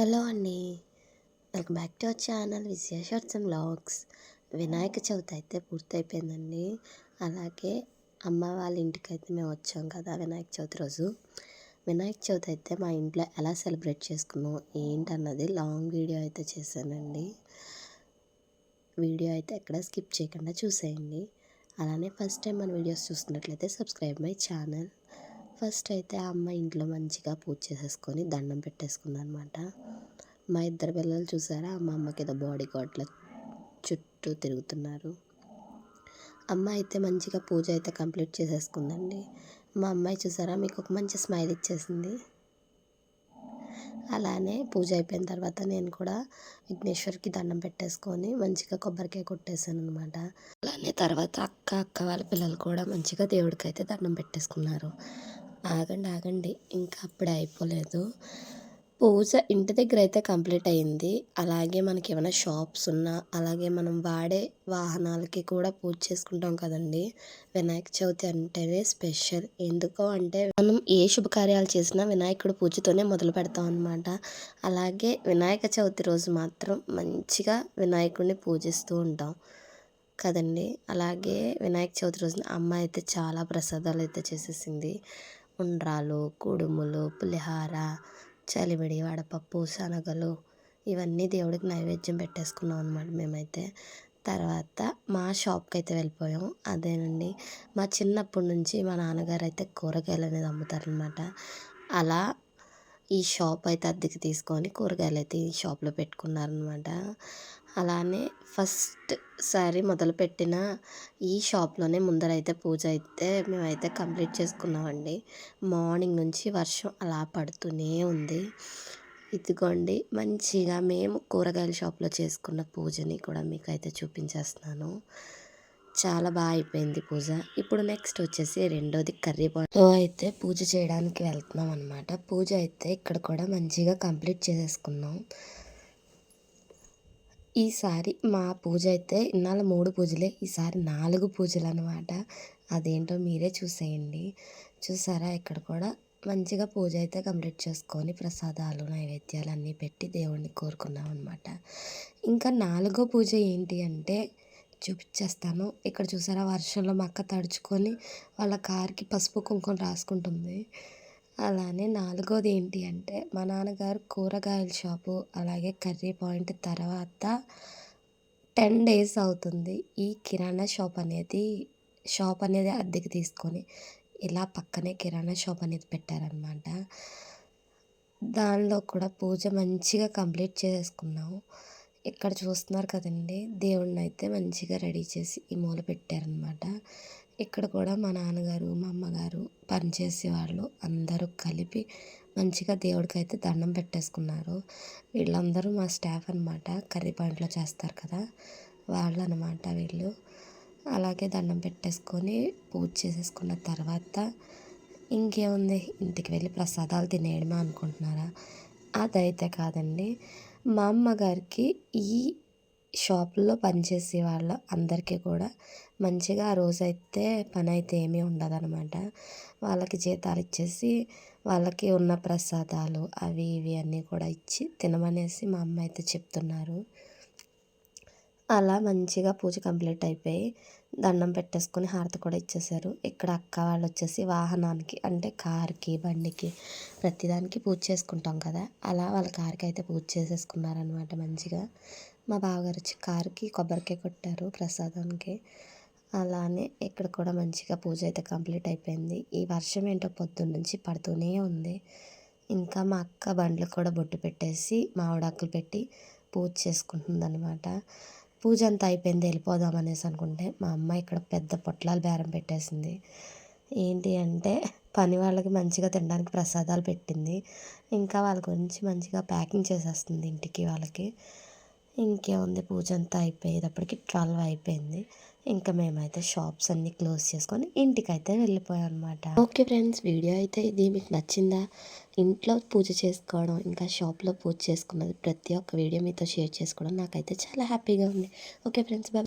Hello అండి. Welcome back to our channel Vijaya shorts and vlogs Vinayaka Chavithi అయితే పూర్తయిపోయిందండి. అలాగే అమ్మ వాళ్ళ ఇంటికి అయితే మేము వచ్చాం కదా వినాయక చవితి రోజు. వినాయక చవితి అయితే మా ఇంట్లో ఎలా సెలబ్రేట్ చేసుకున్నాం ఏంటన్నది లాంగ్ వీడియో అయితే చేశానండి. వీడియో అయితే ఎక్కడ స్కిప్ చేయకుండా చూసేయండి. అలానే ఫస్ట్ టైం మన వీడియోస్ చూస్తున్నట్లయితే సబ్స్క్రైబ్ మై ఛానల్. ఫస్ట్ అయితే ఆ అమ్మ ఇంట్లో మంచిగా పూజ చేసేసుకొని దండం పెట్టేసుకుంది అనమాట మా ఇద్దరు పిల్లలు చూసారా? మా అమ్మకి ఏదో బాడీ గార్డ్ల చుట్టూ తిరుగుతున్నారు. అమ్మ అయితే మంచిగా పూజ అయితే కంప్లీట్ చేసేసుకుందండి. మా అమ్మాయి చూసారా? మీకు ఒక మంచి స్మైల్ ఇచ్చేసింది. అలానే పూజ అయిపోయిన తర్వాత నేను కూడా విఘ్నేశ్వర్కి దండం పెట్టేసుకొని మంచిగా కొబ్బరికాయ కొట్టేశాను అనమాట అలానే తర్వాత అక్క అక్క వాళ్ళ పిల్లలు కూడా మంచిగా దేవుడికి అయితే దండం పెట్టేసుకున్నారు. ఆగండి ఆగండి. ఇంకా అప్పుడే అయిపోలేదు. పూజ ఇంటి దగ్గర అయితే కంప్లీట్ అయింది అలాగే మనకి ఏమైనా షాప్స్ ఉన్నా అలాగే మనం వాడే వాహనాలకి కూడా పూజ చేసుకుంటాం కదండి. వినాయక చవితి అంటేనే స్పెషల్. ఎందుకో అంటే మనం ఏ శుభకార్యాలు చేసినా వినాయకుడు పూజతోనే మొదలు పెడతాం అనమాట అలాగే వినాయక చవితి రోజు మాత్రం మంచిగా వినాయకుడిని పూజిస్తూ ఉంటాం కదండి. అలాగే వినాయక చవితి రోజున అమ్మ అయితే చాలా ప్రసాదాలు అయితే చేసేసింది. ఉండ్రాలు కుడుములు పులిహార చలివిడి వడపప్పు శనగలు ఇవన్నీ దేవుడికి నైవేద్యం పెట్టేసుకున్నాం అనమాట మేమైతే. తర్వాత మా షాప్కి అయితే వెళ్ళిపోయాం. అదేనండి. మా చిన్నప్పటి నుంచి మా నాన్నగారు అయితే కూరగాయలు అనేది అమ్ముతారనమాట అలా ఈ షాప్ అయితే అద్దెకి తీసుకొని కూరగాయలు అయితే ఈ షాప్లో పెట్టుకున్నారనమాట అలానే ఫస్ట్ సారి మొదలుపెట్టిన ఈ షాప్లోనే ముందరైతే పూజ అయితే మేమైతే కంప్లీట్ చేసుకున్నామండి. మార్నింగ్ నుంచి వర్షం అలా పడుతూనే ఉంది. ఇదిగోండి మంచిగా మేము కూరగాయల షాప్లో చేసుకున్న పూజని కూడా మీకు అయితే చూపించేస్తున్నాను. చాలా బాగా అయిపోయింది పూజ. ఇప్పుడు నెక్స్ట్ వచ్చేసి రెండోది కర్రీ పండు అయితే పూజ చేయడానికి వెళ్తున్నాం అనమాట పూజ అయితే ఇక్కడ కూడా మంచిగా కంప్లీట్ చేసేసుకున్నాం. ఈసారి మా పూజ అయితే ఇన్నాళ్ళ మూడు పూజలే ఈసారి నాలుగు పూజలు అనమాట అదేంటో మీరే చూసేయండి. చూసారా? ఇక్కడ కూడా మంచిగా పూజ అయితే కంప్లీట్ చేసుకొని ప్రసాదాలు నైవేద్యాలు అన్నీ పెట్టి దేవుణ్ణి కోరుకున్నాం అనమాట ఇంకా నాలుగో పూజ ఏంటి అంటే చూపించేస్తాను ఇక్కడ చూసారా? వర్షంలో మా అక్క తడుచుకొని వాళ్ళ కార్కి పసుపు కుంకుమ రాసుకుంటుంది. అలానే నాలుగోది ఏంటి అంటే మా నాన్నగారు కూరగాయల షాపు అలాగే కర్రీ పాయింట్ తర్వాత టెన్ డేస్ అవుతుంది ఈ కిరాణా షాప్ అనేది షాప్ అనేది అద్దెకి తీసుకొని ఇలా పక్కనే కిరాణా షాప్ అనేది పెట్టారనమాట. దానిలో కూడా పూజ మంచిగా కంప్లీట్ చేసుకున్నాము. ఇక్కడ చూస్తున్నారు కదండి దేవుడిని అయితే మంచిగా రెడీ చేసి ఈ మూల పెట్టారనమాట. ఇక్కడ కూడా మా నాన్నగారు మా అమ్మగారు పనిచేసేవాళ్ళు అందరూ కలిపి మంచిగా దేవుడికి అయితే దండం పెట్టేసుకున్నారు. వీళ్ళందరూ మా స్టాఫ్ అనమాట కర్రీ పాయింట్లో చేస్తారు కదా వాళ్ళు అనమాట వీళ్ళు. అలాగే దండం పెట్టేసుకొని పూజ చేసేసుకున్న తర్వాత ఇంకేముంది? ఇంటికి వెళ్ళి ప్రసాదాలు తినేయడమా అనుకుంటున్నారా? అదైతే కాదండి. మా అమ్మగారికి ఈ షాపుల్లో పనిచేసే వాళ్ళ అందరికీ కూడా మంచిగా ఆ రోజైతే పని అయితే ఏమీ ఉండదనమాట వాళ్ళకి జీతాలు ఇచ్చేసి వాళ్ళకి ఉన్న ప్రసాదాలు అవి ఇవి అన్నీ కూడా ఇచ్చి తినమనేసి మా అమ్మ అయితే చెప్తున్నారు. అలా మంచిగా పూజ కంప్లీట్ అయిపోయి దండం పెట్టేసుకొని హారతి కూడా ఇచ్చేసారు. ఇక్కడ అక్క వాళ్ళు వచ్చేసి వాహనానికి అంటే కార్కి బండికి ప్రతిదానికి పూజ చేసుకుంటాం కదా. అలా వాళ్ళ కార్కి అయితే పూజ చేసేసుకున్నారనమాట మంచిగా. మా బావగారు వచ్చి కారుకి కొబ్బరికాయ కొట్టారు ప్రసాదానికి అలానే ఇక్కడ కూడా మంచిగా పూజ అయితే కంప్లీట్ అయిపోయింది. ఈ వర్షం ఏంటో పొద్దున్న నుంచి పడుతూనే ఉంది. ఇంకా మా అక్క బండ్లు కూడా బొట్టు పెట్టేసి మామిడాకులు పెట్టి పూజ చేసుకుంటుంది అనమాట పూజ అంతా అయిపోయింది వెళ్ళిపోదాం అనేసి అనుకుంటే మా అమ్మ ఇక్కడ పెద్ద పొట్లాలు బేరం పెట్టేసింది. ఏంటి అంటే పని వాళ్ళకి మంచిగా తినడానికి ప్రసాదాలు పెట్టింది. ఇంకా వాళ్ళ గురించి మంచిగా ప్యాకింగ్ చేసేస్తుంది ఇంటికి వాళ్ళకి. ఇంకేముంది పూజ అంతా అయిపోయేటప్పటికి ట్వెల్వ్ అయిపోయింది. ఇంకా మేమైతే షాప్స్ అన్నీ క్లోజ్ చేసుకొని ఇంటికైతే వెళ్ళిపోయాం అనమాట ఓకే ఫ్రెండ్స్ వీడియో అయితే ఇది. మీకు నచ్చిందా? ఇంట్లో పూజ చేసుకోవడం ఇంకా షాప్లో పూజ చేసుకున్నది ప్రతి ఒక్క వీడియో మీతో షేర్ చేసుకోవడం నాకైతే చాలా హ్యాపీగా ఉంది. Okay friends bye.